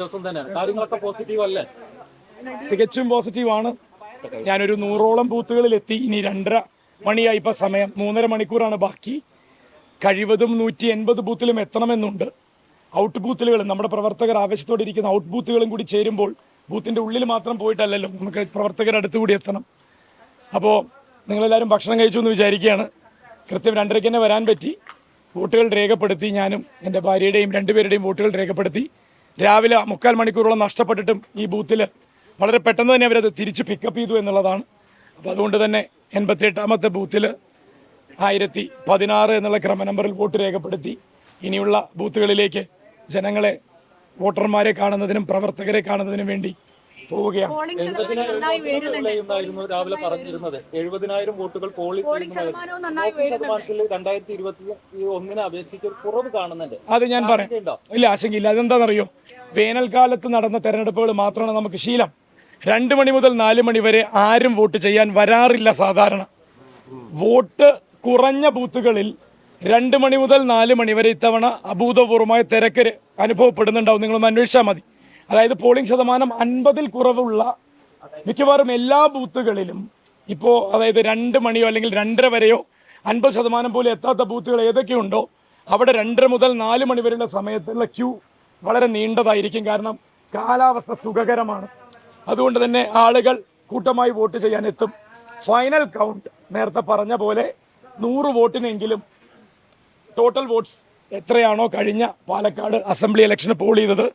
ദിവസം തന്നെയാണ്. കാര്യങ്ങളൊക്കെ പോസിറ്റീവ് അല്ലേ? തികച്ചും പോസിറ്റീവ് ആണ്. ഞാനൊരു നൂറോളം ബൂത്തുകളിൽ എത്തി ഇനി രണ്ടര മണിയായി ഇപ്പം സമയം. മൂന്നര മണിക്കൂറാണ് ബാക്കി. കഴിവതും നൂറ്റി എൺപത് ബൂത്തിലും എത്തണമെന്നുണ്ട്. ഔട്ട് ബൂത്തുകളും നമ്മുടെ പ്രവർത്തകർ ആവശ്യത്തോടെ ഇരിക്കുന്ന ഔട്ട് ബൂത്തുകളും കൂടി ചേരുമ്പോൾ ബൂത്തിന്റെ ഉള്ളിൽ മാത്രം പോയിട്ടല്ലല്ലോ നമുക്ക് പ്രവർത്തകരുടെ അടുത്ത് കൂടി എത്തണം. അപ്പോൾ നിങ്ങളെല്ലാവരും ഭക്ഷണം കഴിച്ചു എന്ന് വിചാരിക്കുകയാണ്. കൃത്യം രണ്ടരയ്ക്ക് തന്നെ വരാൻ പറ്റി. വോട്ടുകൾ രേഖപ്പെടുത്തി. ഞാനും എന്റെ ഭാര്യയുടെയും രണ്ടുപേരുടെയും വോട്ടുകൾ രേഖപ്പെടുത്തി. രാവിലെ മുക്കാൽ മണിക്കൂറോളം നഷ്ടപ്പെട്ടിട്ടും ഈ ബൂത്തിൽ വളരെ പെട്ടെന്ന് തന്നെ അവരത് തിരിച്ച് പിക്കപ്പ് ചെയ്തു എന്നുള്ളതാണ്. അപ്പോൾ അതുകൊണ്ട് തന്നെ എൺപത്തി എട്ടാമത്തെ ബൂത്തിൽ ആയിരത്തി പതിനാറ് എന്നുള്ള ക്രമ നമ്പറിൽ വോട്ട് രേഖപ്പെടുത്തി. ഇനിയുള്ള ബൂത്തുകളിലേക്ക് ജനങ്ങളെ വോട്ടർമാരെ കാണുന്നതിനും പ്രവർത്തകരെ കാണുന്നതിനും വേണ്ടി പോവുകയാണ്. രാവിലെ പറഞ്ഞിരുന്നത്. എഴുപതിനായിരം വോട്ടുകൾ പോളിംഗ് ശതമാനത്തിൽ രണ്ടായിരത്തി ഇരുപത്തി ഒന്നിനെ അപേക്ഷിച്ച് ഒരു കുറവ് കാണുന്നുണ്ട്. അത് ഞാൻ പറയാം ഇല്ല ആശങ്കയില്ല. അതെന്താണെന്നറിയോ? വേനൽക്കാലത്ത് നടന്ന തെരഞ്ഞെടുപ്പുകൾ മാത്രമാണ് നമുക്ക് ശീലം. രണ്ട് മണി മുതൽ നാല് മണി വരെ ആരും വോട്ട് ചെയ്യാൻ വരാറില്ല സാധാരണ. വോട്ട് കുറഞ്ഞ ബൂത്തുകളിൽ രണ്ട് മണി മുതൽ നാല് മണി വരെ ഇത്തവണ അഭൂതപൂർവമായ തിരക്ക് അനുഭവപ്പെടുന്നുണ്ടാവും. നിങ്ങളൊന്ന് അന്വേഷിച്ചാൽ മതി. അതായത് പോളിംഗ് ശതമാനം അൻപതിൽ കുറവുള്ള മിക്കവാറും എല്ലാ ബൂത്തുകളിലും ഇപ്പോൾ അതായത് രണ്ട് മണിയോ അല്ലെങ്കിൽ രണ്ടര വരെയോ അൻപത് ശതമാനം പോലും എത്താത്ത ബൂത്തുകൾ ഏതൊക്കെയുണ്ടോ അവിടെ രണ്ടര മുതൽ നാല് മണി വരെയുള്ള സമയത്തുള്ള ക്യൂ വളരെ നീണ്ടതായിരിക്കും. കാരണം കാലാവസ്ഥ സുഖകരമാണ്. അതുകൊണ്ട് തന്നെ ആളുകൾ കൂട്ടമായി വോട്ട് ചെയ്യാൻ എത്തും ഫൈനൽ കൗണ്ട് നേരത്തെ പറഞ്ഞ പോലെ നൂറ് വോട്ടിനെങ്കിലും ടോട്ടൽ വോട്ട്സ് എത്രയാണോ കഴിഞ്ഞ പാലക്കാട് അസംബ്ലി ഇലക്ഷന് പോൾ ചെയ്തത്.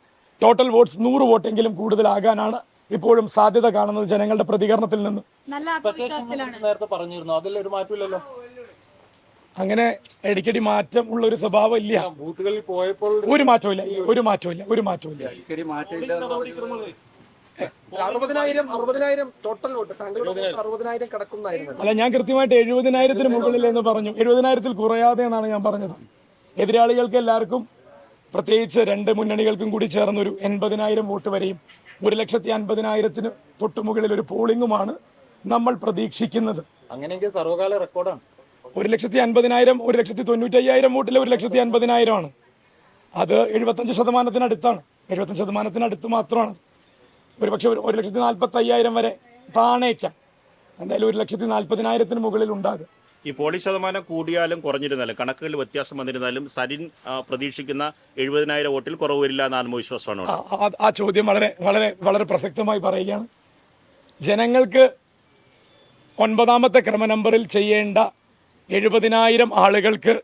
ടോട്ടൽ വോട്ട്സ് നൂറ് വോട്ടെങ്കിലും കൂടുതലാകാനാണ് ഇപ്പോഴും സാധ്യത കാണുന്നത് ജനങ്ങളുടെ പ്രതികരണത്തിൽ നിന്ന്. നേരത്തെ പറഞ്ഞിരുന്നു. അതിലൊരു മാറ്റമില്ലല്ലോ. അങ്ങനെ ഇടയ്ക്കടി മാറ്റം ഉള്ള ഒരു സ്വഭാവം ഇല്ല. ബൂത്തുകളിൽ പോയപ്പോൾ ഒരു മാറ്റവും ഇല്ല ഒരു മാറ്റവും ഇല്ല ഒരു മാറ്റവും ഇല്ല അറുപതിനായിരം അറുപതിനായിരം ടോട്ടൽ വോട്ട് താങ്കളുടെ അറുപതിനായിരം. അല്ല ഞാൻ കൃത്യമായിട്ട് എഴുപതിനായിരത്തിന് മുകളിൽ എന്ന് പറഞ്ഞു. എഴുപതിനായിരത്തിൽ കുറയാതെ എന്നാണ് ഞാൻ പറഞ്ഞത്. എതിരാളികൾക്ക് എല്ലാവർക്കും പ്രത്യേകിച്ച് രണ്ട് മുന്നണികൾക്കും കൂടി ചേർന്നൊരു എൺപതിനായിരം വോട്ട് വരെയും ഒരു ലക്ഷത്തി അൻപതിനായിരത്തിന് തൊട്ടുമുകളിൽ ഒരു പോളിംഗുമാണ് നമ്മൾ പ്രതീക്ഷിക്കുന്നത്. അങ്ങനെയെങ്കിൽ സർവകാല റെക്കോർഡാണ്. ഒരു ലക്ഷത്തി അൻപതിനായിരം ഒരു ലക്ഷത്തി തൊണ്ണൂറ്റി അയ്യായിരം വോട്ടിൽ ഒരു ലക്ഷത്തി അൻപതിനായിരമാണ്. അത് എഴുപത്തഞ്ച് ശതമാനത്തിനടുത്താണ്. എഴുപത്തഞ്ച് ശതമാനത്തിനടുത്ത് മാത്രമാണ്. ഒരു പക്ഷേ ഒരു ഒരു ലക്ഷത്തി നാൽപ്പത്തി അയ്യായിരം വരെ താണേക്കാം. എന്തായാലും ഒരു ലക്ഷത്തി നാൽപ്പതിനായിരത്തിന് മുകളിൽ ഉണ്ടാകും. ഈ പോളിംഗ് ശതമാനം കൂടിയാലും കുറഞ്ഞിരുന്നാലും കണക്കുകളിൽ വ്യത്യാസം വന്നിരുന്നാലും സരിൻ പ്രതീക്ഷിക്കുന്ന എഴുപതിനായിരം വോട്ടിൽ കുറവ് വരില്ല എന്ന ആത്മവിശ്വാസമാണ് ആ ചോദ്യം വളരെ വളരെ വളരെ പ്രസക്തമായി പറയുകയാണ്. ജനങ്ങൾക്ക് ഒൻപതാമത്തെ ക്രമ നമ്പറിൽ ചെയ്യേണ്ട എഴുപതിനായിരം ആളുകൾക്ക്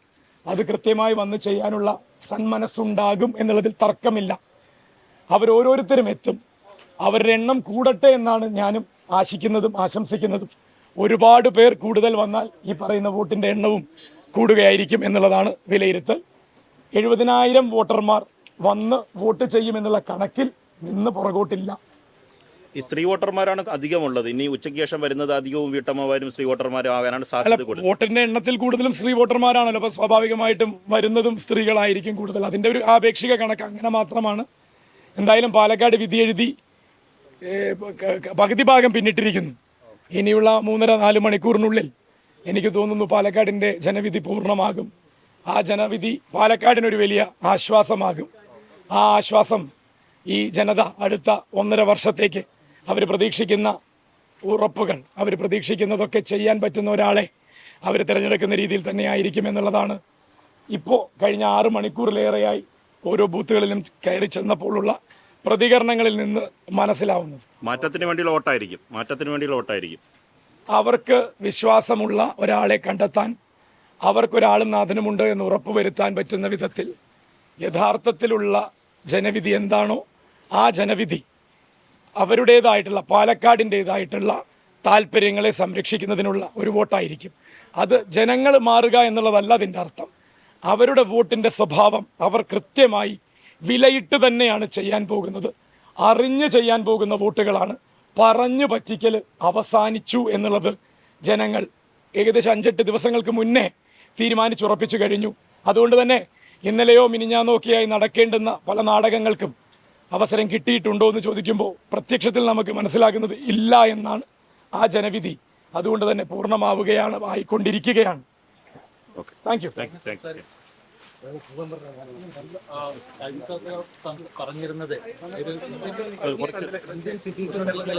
അത് കൃത്യമായി വന്ന് ചെയ്യാനുള്ള സന്മനസ്സുണ്ടാകും എന്നുള്ളതിൽ തർക്കമില്ല. അവരോരോരുത്തരും എത്തും. അവരുടെ എണ്ണം കൂടട്ടെ എന്നാണ് ഞാനും ആശിക്കുന്നതും ആശംസിക്കുന്നതും. ഒരുപാട് പേർ കൂടുതൽ വന്നാൽ ഈ പറയുന്ന വോട്ടിന്റെ എണ്ണവും കൂടുകയായിരിക്കും എന്നുള്ളതാണ് വിലയിരുത്തൽ. എഴുപതിനായിരം വോട്ടർമാർ വന്ന് വോട്ട് ചെയ്യുമെന്നുള്ള കണക്കിൽ നിന്ന് പുറകോട്ടില്ല. ഈ സ്ത്രീ വോട്ടർമാരാണ് അധികമുള്ളത്. ഇനി ഉച്ചയ്ക്ക് ശേഷം വരുന്നത് അധികവും വീട്ടമ്മമാരും സ്ത്രീ വോട്ടർമാരും ആകാനാണ് സാധ്യത വോട്ടിന്റെ എണ്ണത്തിൽ കൂടുതലും സ്ത്രീ വോട്ടർമാരാണല്ലോ. അപ്പോൾ സ്വാഭാവികമായിട്ടും വരുന്നതും സ്ത്രീകളായിരിക്കും കൂടുതൽ. അതിന്റെ ഒരു ആപേക്ഷിക കണക്ക് അങ്ങനെ മാത്രമാണ്. എന്തായാലും പാലക്കാട് വിധി എഴുതി പകുതി ഭാഗം പിന്നിട്ടിരിക്കുന്നു. ഇനിയുള്ള മൂന്നര നാല് മണിക്കൂറിനുള്ളിൽ എനിക്ക് തോന്നുന്നു പാലക്കാടിന്റെ ജനവിധി പൂർണമാകും. ആ ജനവിധി പാലക്കാടിനൊരു വലിയ ആശ്വാസമാകും. ആ ആശ്വാസം ഈ ജനത അടുത്ത ഒന്നര വർഷത്തേക്ക് അവർ പ്രതീക്ഷിക്കുന്ന ഉറപ്പുകൾ അവർ പ്രതീക്ഷിക്കുന്നതൊക്കെ ചെയ്യാൻ പറ്റുന്ന ഒരാളെ അവർ തിരഞ്ഞെടുക്കുന്ന രീതിയിൽ തന്നെ ആയിരിക്കും എന്നുള്ളതാണ്. ഇപ്പോൾ കഴിഞ്ഞ ആറ് മണിക്കൂറിലേറെയായി ഓരോ ബൂത്തുകളിലും കയറി ചെന്നപ്പോഴുള്ള പ്രതികരണങ്ങളിൽ നിന്ന് മനസ്സിലാവുന്നത്. മാറ്റത്തിന് വേണ്ടിയുള്ള വോട്ടായിരിക്കും. മാറ്റത്തിന് വേണ്ടിയുള്ള ഓട്ടായിരിക്കും അവർക്ക് വിശ്വാസമുള്ള ഒരാളെ കണ്ടെത്താൻ അവർക്കൊരാളും നാഥനുമുണ്ട് എന്ന് ഉറപ്പുവരുത്താൻ പറ്റുന്ന വിധത്തിൽ യഥാർത്ഥത്തിലുള്ള ജനവിധി എന്താണോ ആ ജനവിധി അവരുടേതായിട്ടുള്ള പാലക്കാടിന്റേതായിട്ടുള്ള താല്പര്യങ്ങളെ സംരക്ഷിക്കുന്നതിനുള്ള ഒരു വോട്ടായിരിക്കും. അത് ജനങ്ങൾ മാറുക എന്നുള്ളതല്ല അതിന്റെ അർത്ഥം. അവരുടെ വോട്ടിന്റെ സ്വഭാവം അവർ കൃത്യമായി വിലയിട്ട് തന്നെയാണ് ചെയ്യാൻ പോകുന്നത്. അറിഞ്ഞു ചെയ്യാൻ പോകുന്ന വോട്ടുകളാണ് പറഞ്ഞു പറ്റിക്കൽ അവസാനിച്ചു എന്നുള്ളത് ജനങ്ങൾ ഏകദേശം അഞ്ചെട്ട് ദിവസങ്ങൾക്ക് മുന്നേ തീരുമാനിച്ചുറപ്പിച്ചു കഴിഞ്ഞു. അതുകൊണ്ട് തന്നെ ഇന്നലെയോ മിനിഞ്ഞാന്നോ ഒക്കെയായി നടക്കേണ്ടുന്ന പല നാടകങ്ങൾക്കും അവസരം കിട്ടിയിട്ടുണ്ടോ എന്ന് ചോദിക്കുമ്പോൾ പ്രത്യക്ഷത്തിൽ നമുക്ക് മനസ്സിലാകുന്നത് ഇല്ല എന്നാണ് ആ ജനവിധി. അതുകൊണ്ട് തന്നെ പൂർണമാവുകയാണ് ആയിക്കൊണ്ടിരിക്കുകയാണ്. Thank you thank you thank you പറഞ്ഞിരുന്നത് ഒരു ഇന്ത്യൻ സിറ്റിസൺ